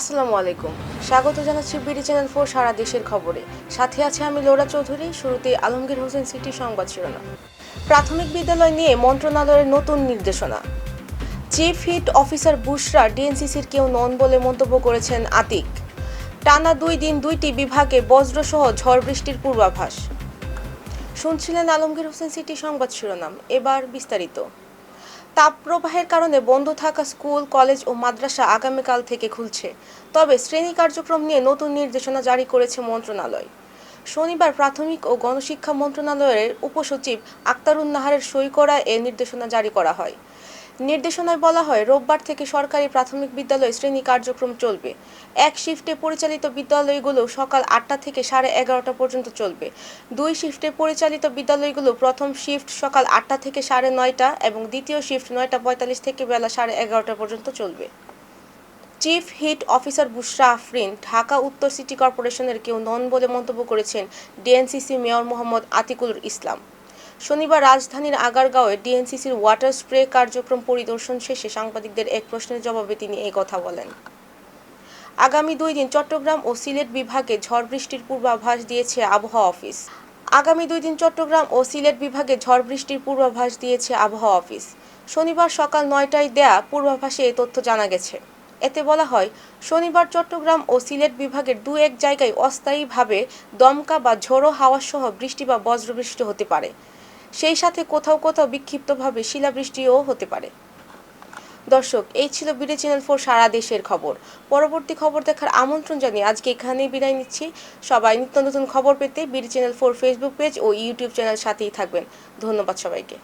আসসালামু আলাইকুম। স্বাগত জানাচ্ছি বিডি চ্যানেল ফোর সারা দেশের খবরে। সাথে আছে আমি লোরা চৌধুরী শুরুতে আলমগীর হোসেন সিটি সংবাদ শিরোনাম। প্রাথমিক বিদ্যালয় নিয়ে মন্ত্রণালয়ের নতুন নির্দেশনা। চিফ হিট অফিসার বুশরা ডিএনসিসির কেউ নন বলে মন্তব্য করেছেন আতিক। টানা দুই দিন দুইটি বিভাগে বজ্রসহ ঝড় বৃষ্টির পূর্বাভাস। শুনছিলেন আলমগীর হোসেন সিটি সংবাদ শিরোনাম। এবার বিস্তারিত। তাপপ্রবাহের কারণে বন্ধ থাকা স্কুল, কলেজ ও মাদ্রাসা আগামীকাল থেকে খুলছে। তবে শ্রেণি কার্যক্রম নিয়ে নতুন নির্দেশনা জারি করেছে মন্ত্রণালয়। শনিবার প্রাথমিক ও গণশিক্ষা মন্ত্রণালয়ের উপসচিব আক্তারুন নাহারের সই করা এ নির্দেশনা জারি করা হয়। নির্দেশনায় বলা হয়, রোববার থেকে সরকারি প্রাথমিক বিদ্যালয় শ্রেণি কার্যক্রম চলবে। এক শিফটে পরিচালিত বিদ্যালয়গুলো সকাল আটটা থেকে সাড়ে এগারোটা পর্যন্ত চলবে। দুই শিফটে পরিচালিত বিদ্যালয়গুলো প্রথম শিফট সকাল আটটা থেকে সাড়ে নয়টা এবং দ্বিতীয় শিফট নয়টা পঁয়তাল্লিশ থেকে বেলা সাড়ে এগারোটা পর্যন্ত চলবে। Chief heat officer Bushra Afrin, Dhaka উত্তর সিটি কর্পোরেশনের কেউ নন বলে মন্তব্য করেছেন ডিএনসিসি মেয়র মোহাম্মদ আতিকুল ইসলাম। শনিবার রাজধানীর আগারগাঁওয়ে ডিএনসিসির ওয়াটার স্প্রে কার্যক্রম পরিদর্শন শেষে সাংবাদিকদের এক প্রশ্নের জবাবে তিনি এই কথা বলেন। আগামী দুই দিন চট্টগ্রাম ও সিলেট বিভাগে ঝড় বৃষ্টির পূর্বাভাস দিয়েছে আবহাওয়া অফিস। আগামী দুই দিন চট্টগ্রাম ও সিলেট বিভাগে ঝড় বৃষ্টির পূর্বাভাস দিয়েছে আবহাওয়া অফিস। শনিবার সকাল নয়টায় দেয়া পূর্বাভাসে এই তথ্য জানা গেছে। এতে বলা হয়, শনিবার চট্টগ্রাম ও সিলেট বিভাগের দু এক জায়গায় অস্থায়ীভাবে দমকা বা ঝোড়ো হাওয়া সহ বৃষ্টি বা বজ্রবৃষ্টি হতে পারে। সেই সাথে কোথাও কোথাও বিক্ষিপ্তভাবে শিলাবৃষ্টিও হতে পারে। দর্শক, এই ছিল বিডি চ্যানেল ফোর সারা দেশের খবর। পরবর্তী খবর দেখার আমন্ত্রণ জানিয়ে আজকে এখানেই বিদায় নিচ্ছি। সবাই নিত্য নতুন খবর পেতে BD channel four Facebook page ও ইউটিউব চ্যানেল সাথেই থাকবেন। ধন্যবাদ সবাইকে।